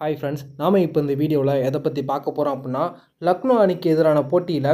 Hi friends நாம் இப்போ இந்த வீடியோவில் எதை பற்றி பார்க்க போகிறோம் அப்படின்னா லக்னோ அணிக்கு எதிரான போட்டியில்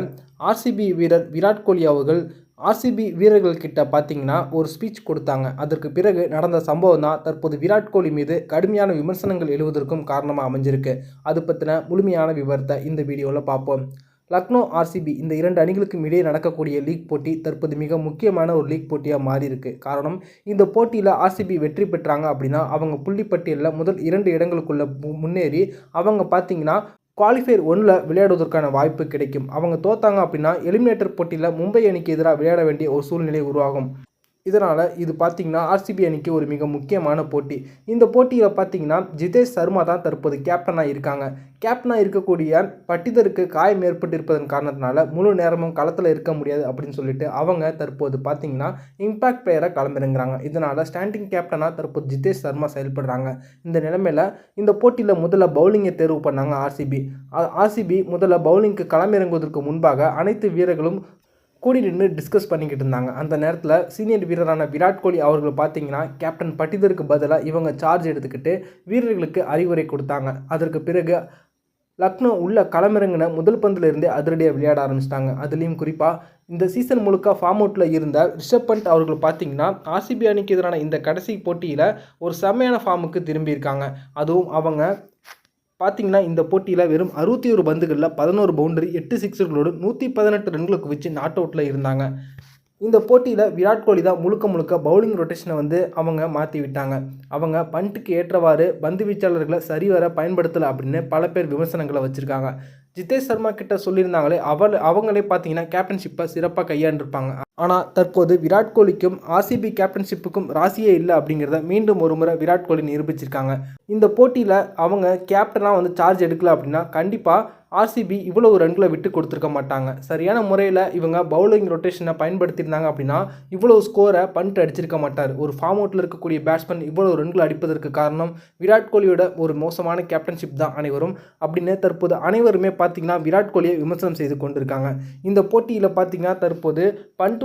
ஆர்சிபி வீரர் விராட் கோலி அவர்கள் ஆர்சிபி வீரர்கள்கிட்ட பார்த்தீங்கன்னா ஒரு ஸ்பீச் கொடுத்தாங்க. அதற்கு பிறகு நடந்த சம்பவம் தான் தற்போது விராட் கோலி மீது கடுமையான விமர்சனங்கள் எழுவதற்கும் காரணமாக அமைஞ்சிருக்கு. அது பற்றின முழுமையான விவரத்தை இந்த வீடியோவில் பார்ப்போம். லக்னோ ஆர்சிபி இந்த இரண்டு அணிகளுக்கும் இடையே நடக்கக்கூடிய லீக் போட்டி தற்போது மிக முக்கியமான ஒரு லீக் போட்டியாக மாறி இருக்கு காரணம் இந்த போட்டியில் ஆர்சிபி வெற்றி பெற்றாங்க அப்படின்னா அவங்க புள்ளிப்பட்டியலில் முதல் இரண்டு இடங்களுக்குள்ள முன்னேறி அவங்க பார்த்தீங்கன்னா குவாலிஃபயர் ஒன்றில் விளையாடுவதற்கான வாய்ப்பு கிடைக்கும். அவங்க தோத்தாங்க அப்படின்னா எலிமினேட்டர் போட்டியில் மும்பை அணிக்கு எதிராக விளையாட வேண்டிய ஒரு சூழ்நிலை உருவாகும். இதனால் இது பார்த்திங்கன்னா ஆர்சிபி அணிக்கு ஒரு மிக முக்கியமான போட்டி. இந்த போட்டியில் பார்த்தீங்கன்னா ஜிதேஷ் சர்மா தான் தற்போது கேப்டனாக இருக்காங்க. கேப்டனாக இருக்கக்கூடிய பட்டிதருக்கு காயம் ஏற்பட்டிருப்பதன் காரணத்தினால முழு நேரமும் களத்தில் இருக்க முடியாது அப்படின்னு சொல்லிட்டு அவங்க தற்போது பார்த்திங்கன்னா இம்பாக்ட் பிளேயரை களமிறங்குறாங்க. இதனால் ஸ்டாண்டிங் கேப்டனாக தற்போது ஜிதேஷ் சர்மா செயல்படுறாங்க. இந்த நிலைமையில் இந்த போட்டியில் முதல்ல பவுலிங்கை தேர்வு பண்ணாங்க ஆர்சிபி ஆர்சிபி முதல்ல பவுலிங்க்கு களமிறங்குவதற்கு முன்பாக அனைத்து வீரர்களும் கூடி நின்று டிஸ்கஸ் பண்ணிக்கிட்டு இருந்தாங்க. அந்த நேரத்தில் சீனியர் வீரரான விராட் கோலி அவர்கள் பார்த்தீங்கன்னா கேப்டன் பட்டிதருக்கு பதிலாக இவங்க சார்ஜ் எடுத்துக்கிட்டு வீரர்களுக்கு அறிவுரை கொடுத்தாங்க. அதற்கு பிறகு லக்னோ உள்ள களமிறங்கின முதல் பந்தில் இருந்தே அதிரடியாக விளையாட ஆரம்பிச்சிட்டாங்க. அதுலேயும் குறிப்பாக இந்த சீசன் முழுக்க ஃபார்ம் அவுட்டில் இருந்த ரிஷப் பண்ட் அவர்கள் பார்த்தீங்கன்னா ஆர்சிபி அணிக்கு எதிரான இந்த கடைசி போட்டியில் ஒரு செம்மையான ஃபார்முக்கு திரும்பியிருக்காங்க. அதுவும் அவங்க பார்த்தீங்கன்னா இந்த போட்டியில் வெறும் அறுபத்தி ஒரு பந்துகளில் பதினோரு பவுண்டரி எட்டு சிக்ஸர்களோடு நூற்றி பதினெட்டு ரன்களுக்கு வச்சு நாட் அவுட்டில் இருந்தாங்க. இந்த போட்டியில் விராட் கோலி தான் முழுக்க முழுக்க பவுலிங் ரொட்டேஷனை வந்து அவங்க மாற்றி விட்டாங்க. அவங்க பண்ட்டுக்கு ஏற்றவாறு பந்து வீச்சாளர்களை சரிவர பயன்படுத்தலை அப்படின்னு பல பேர் விமர்சனங்களை வச்சுருக்காங்க. ஜிதேஷ் சர்மா கிட்ட சொல்லியிருந்தாங்களே அவள் அவங்களே பார்த்தீங்கன்னா கேப்டன்ஷிப்பை சிறப்பாக கையாண்டிருப்பாங்க. ஆனால் தற்போது விராட் கோலிக்கும் ஆர்சிபி கேப்டன்ஷிப்புக்கும் ராசியே இல்லை அப்படிங்கிறத மீண்டும் ஒரு முறை விராட் கோலி நிரூபிச்சிருக்காங்க. இந்த போட்டியில் அவங்க கேப்டனாக வந்து சார்ஜ் எடுக்கல அப்படின்னா கண்டிப்பாக ஆர்சிபி இவ்வளவு ரன்களை விட்டு கொடுத்துருக்க மாட்டாங்க. சரியான முறையில் இவங்க பவுலிங் ரொட்டேஷனை பயன்படுத்தியிருந்தாங்க அப்படின்னா இவ்வளவு ஸ்கோரை பண்ட் அடிச்சிருக்க மாட்டார். ஒரு ஃபார்ம் அவுட்டில் இருக்கக்கூடிய பேட்ஸ்மேன் இவ்வளவு ரன்கள் அடிப்பதற்கு காரணம் விராட் கோலியோட ஒரு மோசமான கேப்டன்ஷிப் தான் அனைவரும். அப்படின்னு தற்போது அனைவருமே பார்த்தீங்கன்னா விராட் கோலியை விமர்சனம் செய்து கொண்டிருக்காங்க. இந்த போட்டியில் பார்த்தீங்கன்னா தற்போது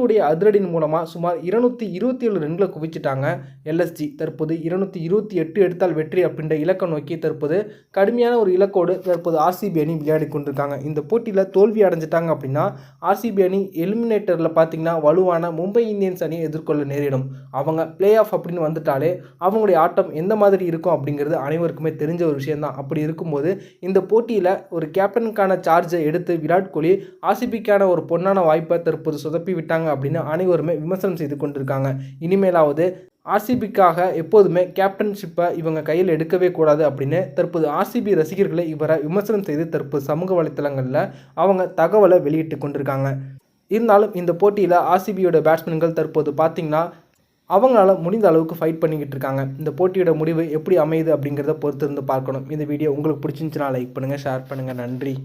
பண்ட்டுடைய அதிரடியின் மூலமாக சுமார் இருநூற்றி இருபத்தி ஏழு ரன்களை குவிச்சிட்டாங்க எல்எஸ்ஜி. தற்போது இருநூற்றி இருபத்தி எட்டு எடுத்தால் வெற்றி அப்படின்ற இலக்கை நோக்கி தற்போது கடுமையான ஒரு இலக்கோடு தற்போது ஆர்சிபி அணி விளையாடி கொண்டிருக்காங்க. இந்த போட்டியில் தோல்வி அடைஞ்சிட்டாங்க அப்படின்னா ஆர்சிபி அணி எலிமினேட்டரில் பார்த்தீங்கன்னா வலுவான மும்பை இந்தியன்ஸ் அணியை எதிர்கொள்ள நேரிடும். அவங்க பிளே ஆஃப் அப்படின்னு வந்துட்டாலே அவங்களுடைய ஆட்டம் எந்த மாதிரி இருக்கும் அப்படிங்கிறது அனைவருக்குமே தெரிஞ்ச ஒரு விஷயம்தான். அப்படி இருக்கும்போது இந்த போட்டியில் ஒரு கேப்டனுக்கான சார்ஜை எடுத்து விராட் கோலி ஆர்சிபிக்கான ஒரு பொன்னான வாய்ப்பை தற்போது சொதப்பி விட்டாங்க அப்படின்னு அனைவருமே விமர்சனம் செய்து கொண்டிருக்காங்க. இனிமேலாவது ஆர்சிபிக்காக எப்போதுமே கேப்டன்ஷிப்பை இவங்க கையில் எடுக்கவே கூடாது அப்படின்னு தற்போது ஆர்சிபி ரசிகர்களை இவரை விமர்சனம் செய்து தற்போது சமூக வலைத்தளங்களில் அவங்க தகவலை வெளியிட்டு கொண்டிருக்காங்க. இருந்தாலும் இந்த போட்டியில் ஆர்சிபியோட பேட்ஸ்மேன்கள் தற்போது பார்த்தீங்கன்னா அவங்களால முடிந்த அளவுக்கு ஃபைட் பண்ணிக்கிட்டு இருக்காங்க. இந்த போட்டியோட முடிவு எப்படி அமையுது அப்படிங்கிறத பொறுத்திருந்து பார்க்கணும். இந்த வீடியோ உங்களுக்கு பிடிச்சிருந்துச்சுன்னா லைக் பண்ணுங்கள் ஷேர் பண்ணுங்கள் நன்றி.